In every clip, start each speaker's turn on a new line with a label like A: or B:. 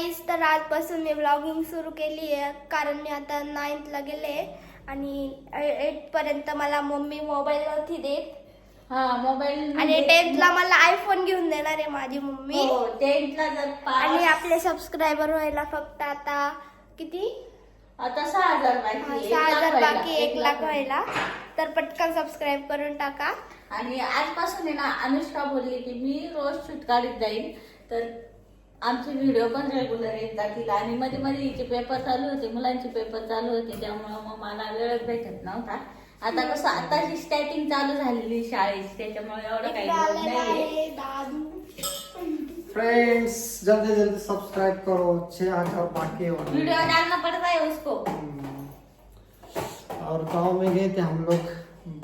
A: Guys तर आजपासून मी blogging सुरू केली आहे. कारण मी आता नाईन्थला गेले आणि एट पर्यंत मला मम्मी मोबाईल नव्हती देत.
B: हा मोबाईल
A: आणि टेन्थला मला आयफोन घेऊन देणार आहे माझी मम्मी.
B: हो टेन्थला जर
A: आणि
B: पास
A: आपले सबस्क्रायबर व्हायला फक्त आता किती?
B: आता सहा हजार
A: हा,
B: बाकी
A: सहा हजार बाकी एक लाख व्हायला. तर पटकन सबस्क्राईब करून टाका.
B: आणि आजपासून आहे ना अनुष्का बोलली की मी रोज शूट काढत जाईन. तर आमचे व्हिडिओ पण रेग्युलर येत जातील आणि मध्ये मध्ये हिचे पेपर चालू होते मुलांचे पेपर चालू होते त्यामुळं मग मला वेळच भेटत नव्हता. आता कसं आताची स्टार्टिंग चालू झालेली शाळेची त्याच्यामुळे एवढं काही
C: फ्रेंड्स जल्दी जल्दी सब्सक्राइब करो छह हजार बाकी है और
B: वीडियो डालना पड़ता है उसको.
C: और गांव में गए थे हम लोग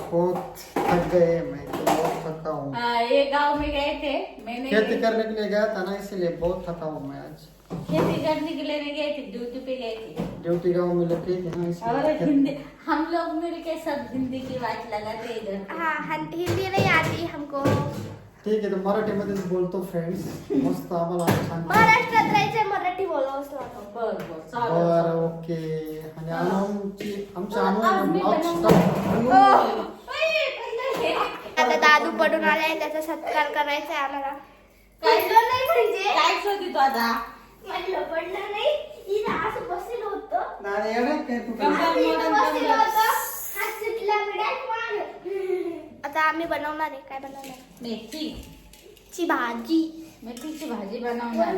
C: बहुत थक गए मैं तो बहुत थका हूँ
B: हाँ, ये गांव में गए थे मैंने
C: खेती करने के लिए गया था ना इसीलिए बहुत थका हूँ मैं आज।
B: खेती करने के लिए नहीं गए थे ड्यूटी पे गए थे।
C: ड्यूटी गांव में लगी थी ना
B: और
C: इसलिए
B: हिंदी हम लोग मिलके सब हिंदी की बात लगाते हैं इधर।
A: हाँ हिंदी नहीं आती हमको।
C: ठीक आहे तर मराठीमध्येच बोलतो फ्रेंड्स मस्त आम्हाला छान
A: महाराष्ट्रात राहायचंय मराठी लागतं
B: बर
C: ओके आणि अनुची आमच्या
B: हे.
A: आता दादू पडून आलाय त्याचा सत्कार करायचा आहे आम्हाला. पडलं नाही म्हणजे?
B: काय शोधित तू आता?
A: म्हटलं पडलं नाही. इथं असं बसलेलं होतं.
C: नाही येणार काय तू
A: इथं बसलेलं सुटला. आता आम्ही बनवणार आहे. काय बनवणार
B: मेथी.
A: ची भाजी.
B: मेथीची भाजी बनवणार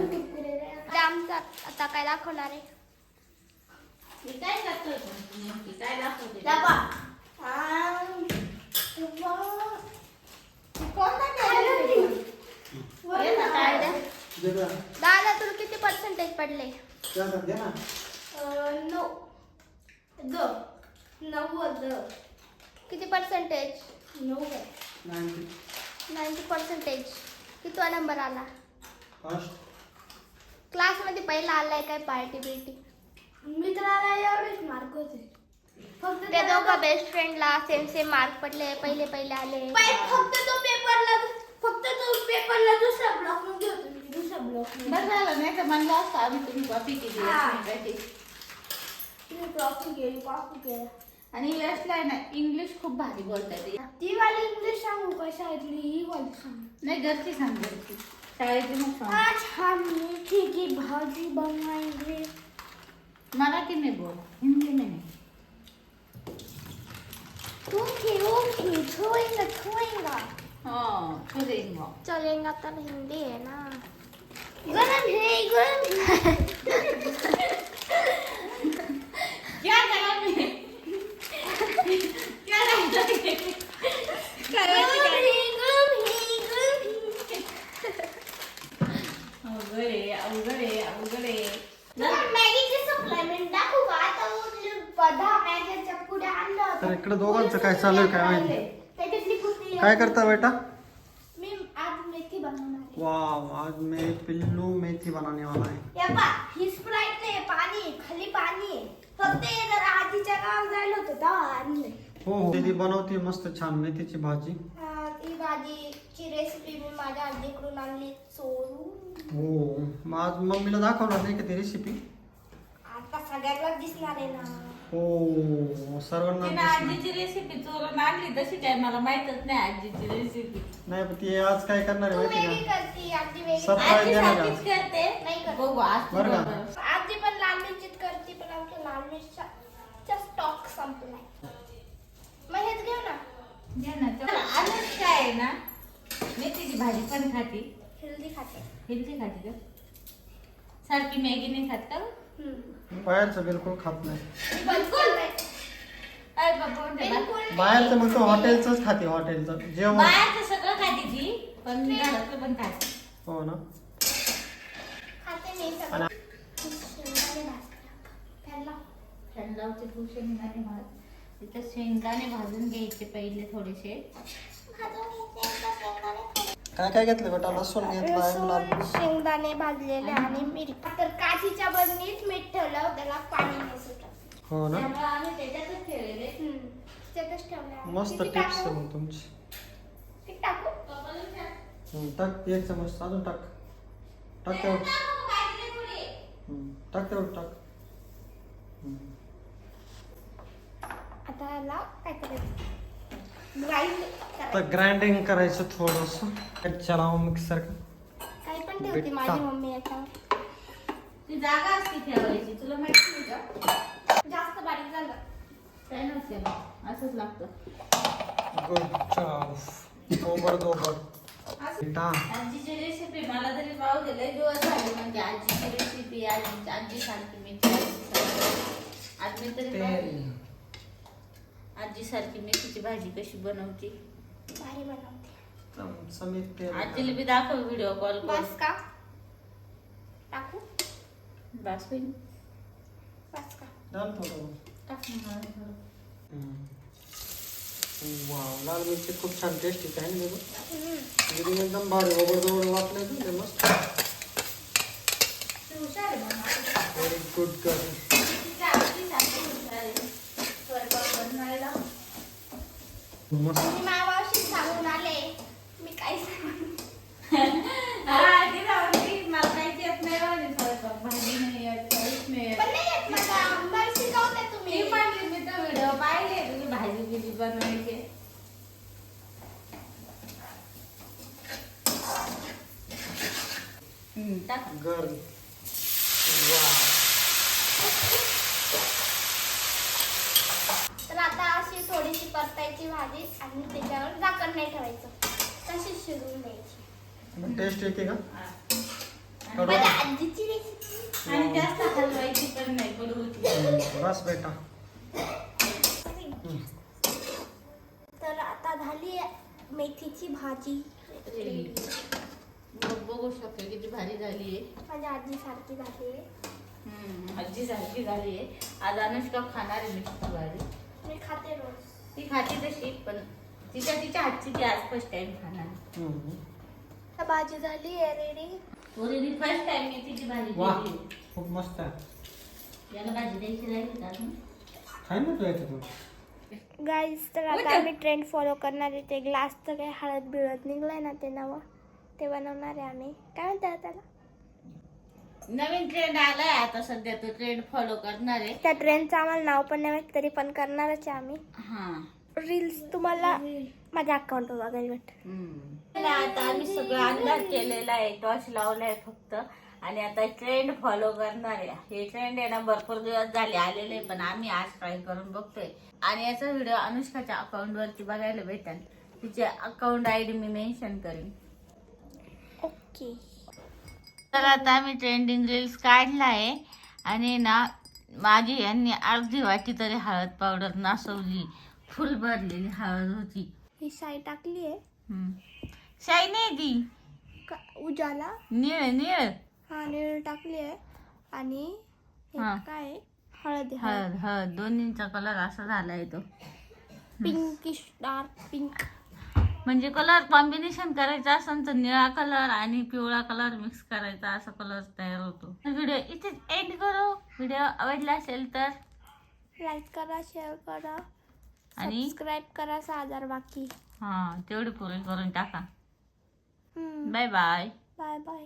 A: आता आमचा आता काय दाखवणार आहे?
B: मी काय करतोय? तुमची नेमकी? काय दाखवते
A: डबा. आ, डबा.
B: कोणता केला
A: हे ना काय द्या.
C: दे ना.
A: दादा तुला किती पर्सेंटेज पडले? नऊ. द. नव्वद. किती पर्सेंटेज नव्वद.
C: नाईन्टी.
A: पर्सेंटेज कितवा नंबर आला?
C: फर्स्ट
A: क्लासमध्ये पहिला आलाय काय पार्टी बिर्टी? मित्राला एवढेच मार्क होते. फक्त ते दोघं बेस्ट फ्रेंडला सेम सेम मार्क पडले पहिले पहिले आले. फक्त तो पेपरला फक्त तो पेपरला दुसरा ब्लॉक ब्लॉक
B: बरं झालं नाही तर म्हणलं असतं आम्ही तुम्ही कॉपी केली. असती.
A: तुम्ही कॉपी केली कॉपी केली
B: आणि यशला आहे ना इंग्लिश खूप भारी बोलतात ते.
A: ती वाली इंग्लिश सांगू का शाळेतली ही वाली सांगू
B: नाही घरची सांग घरची शाळेची मग सांग
A: आज हम मेथी की भाजी बनाएंगे
B: मराठी नाही बोल हिंदी में नाही
A: ओके ओके छुएंगा छुएंगा
B: हो करेंगे
A: चलेगा तर हिंदी है ना गरम है गरम
C: तर इकडे दोघांचं काय चालू आहे काय माहिती? काय करता बेटा? वाव आज मैं पिल्लू मेथी बनाने वाला है
A: या पा ही स्प्राईट नाही पाणी आहे, खाली पाणी. आहे. फक्त हे जर आधीच्या गावात जायला होतं तेव्हा आणलंय
C: हो हो. दीदी बनवते मस्त छान मेथीची भाजी.
A: हा, ही भाजीची रेसिपी मी माझ्या आजीकडून आणली चोरून
C: हो मग आज मम्मीला दाखवणार नाही का ती रेसिपी
A: आता सगळ्यांना दिसणार आहे ना.
C: हो सर्वांना
B: तिने
C: दिसणार.
B: आजीची रेसिपी चोरून आणली तशी काय मला माहितच नाही आजीची रेसिपी
C: नाही पण ती आज काय करणार
A: तू
C: आहे माहिती
A: वेगळी
C: का
A: करती आजी वेगळी
C: सब-
A: करते.
B: आजी
C: देणार का?
B: सारखीच करते
A: नाही करत.
B: बघू आज तू
C: बरं का?
B: बघ.
A: आजी पण लाल मिरचीत करते पण आमच्या लाल मिरच्या स्टॉक संपलाय मग हेच घेऊ ना
B: घे ना चल, अनुष्का आहे ना मेथीची भाजी पण खाती
A: हेल्दी खाते
B: हेल्दी खाती का सारखी मॅगी नाही खात का.
C: बाहेरचं बिलकुल खात नाही.
A: बिलकुल नाही.
B: अरे बाबा म्हणते बा-
A: बिलकुल नाही.
C: बाहेरचं मग तो हॉटेलचंच खाते हॉटेलचं. जेवण.
B: बाहेरचं सगळं खाते ती पण घरातलं पण खाते.
C: हो ना.
A: खाते मी सगळं. भाजते.
B: शेंगदाणे भाज तिथं शेंगदाणे भाजून घ्यायचे पहिले थोडेसे
A: भाजून घ्यायचे एकदा शेंगदाणे थोडे.
C: काय काय घेतलं बेटा? लसूण घेतला
A: लसूण शेंगदाणे भाजलेले आणि मिरची. तर काचीच्या बरणीत मीठ ठेवलं त्याला पाणी नाही
C: हो ना?
B: त्यामुळे आम्ही त्याच्यातच ठेवलेले.
A: हम्म. त्यातच ठेवलं
C: मस्त
A: किती
C: टिप्स आहे
A: टाकू?
C: मग तुमची.
A: किती टाकू?
C: हं, टाक एक चमच अजून टाक. टाक तेवढं. टाक तेवढं टाक. हम्म.
A: आता याला काय करायचं? ग्राइंड
C: आता ग्राइंडिंग करायचं थोडस. चलावं मिक्सर
A: काही पण ठेवते माझी मम्मी याच्यावर
B: ती जागा असते ठेवायची तुला माहिती नाही का?
A: जास्त बारीक झालं.
B: काय नसते असंच लागतं.
C: गुड जॉब दोबर दोबर बेटा
B: आजीची रेसिपी मला तरी दिवस झाले म्हणजे आजीची रेसिपी आजी आजी सारखी मेथी आज मी तरी
C: तेल
B: आजी सारखी मेथीची भाजी कशी बनवते?
A: भारी बनवते.
B: आजीला बी दाखव व्हिडिओ कॉल
A: बस का? टाकू?
B: बस होईल.
A: बस का?
C: डाल थोडं.
B: टाक ना.
C: वाव लाल मिरची खूप छान टेस्टी आहे ना बघ
A: हम्म.
C: एकदम एकदम भारी ओबड ना ते मस्त.
B: ती हुशार आहे मग.
C: व्हेरी गुड गर्ल मस्त
A: मावाशी सांगून आले मी काही सांगून
B: हा, ती राहून मला काहीच येत नाही म्हणे स्वयंपाक. भाजी नाही येत, काहीच नाही येत.
A: पण नाही येत मला मला शिकवते
B: मी
A: तुम्ही
B: पण मी तो व्हिडिओ पाहिले तुझी भाजी किती बनवायची टाक.
C: गर्ल वाव
A: तर आता अशी थोडीशी परतायची भाजी आणि त्याच्यावर झाकण नाही ठेवायचं. तशीच शिजवून द्यायची.
C: टेस्ट येते का. थोडं
A: माझ्या आजीची रेसिपी
B: आणि जास्त हलवायची पण नाही कडू होती.
C: हम्म, बस बेटा.
A: तर आता झाली मेथीची भाजी.
B: बघ- बघू शकतो किती भारी झाली आहे.
A: माझ्या आजी सारखी झाली आहे.
B: आजी सारखी झाली आहे. आज अनुष्का खाणार आहे मिष्टी भाजी. ती खाते तशी पण तिच्या तिच्या हातची ती आज फर्स्ट टाइम खाणार.
A: तर भाजी झाली आहे रेडी.
B: पोरीने फर्स्ट टाइम मी तिची भाजी
C: वा
B: केली.
C: खूप मस्त आहे.
B: याला भाजी द्यायची राहिली का अजून?
C: खाय ना तू याच्यातून
A: गाईज तर आता आम्ही ट्रेंड फॉलो करणार आहे. ते ग्लासचं काही हळद बिळद निघलंय ना ते नवं. ते बनवणार आहे आम्ही. काय म्हणतात त्याला?
B: नवीन ट्रेंड आलाय आता सध्या तो ट्रेंड फॉलो करणार आहे.
A: त्या ट्रेंडचं आम्हाला नाव पण नाही माहीत तरी पण करणारच आहे आम्ही.
B: हा.
A: रील्स तुम्हाला माझ्या अकाउंटवर बघायला भेट
B: आता आम्ही सगळं अंदाज केलेला आहे टॉर्च लावलाय फक्त. आणि आता ट्रेंड फॉलो करणार आहे. हे ट्रेंड आहे ना भरपूर दिवस झाले आलेले पण आम्ही आज ट्राय करून बघतोय. आणि याचा व्हिडिओ अनुष्काच्या अकाउंट वरती बघायला भेटेल. तिचे अकाउंट आय डी मी मेन्शन करेन.
A: ओके
B: तर आता आम्ही ट्रेंडिंग रील्स काढला आहे आणि ना माझी यांनी अर्धी वाटी तरी हळद पावडर नासवली. फुल भरलेली हळद होती.
A: ही साई टाकली आहे.
B: हम्म. शाई नाही ती.
A: का- उजाला?
B: निळ निळ.
A: हा निळ टाकली आहे. आणि. काय हळद
B: हळद हळद. दोन्हींचा कलर असा झालाय तो.
A: पिंकिश डार्क पिंक
B: म्हणजे कलर कॉम्बिनेशन करायचं असेल तर निळा कलर आणि पिवळा कलर मिक्स करायचा असा कलर तयार होतो. व्हिडिओ इथे एंड करू. व्हिडिओ आवडला असेल तर
A: लाईक करा शेअर करा.
B: आणि
A: सबस्क्राईब करा सहा हजार बाकी.
B: हा तेवढी पुरी करून टाका.
A: Bye
B: bye bye
A: bye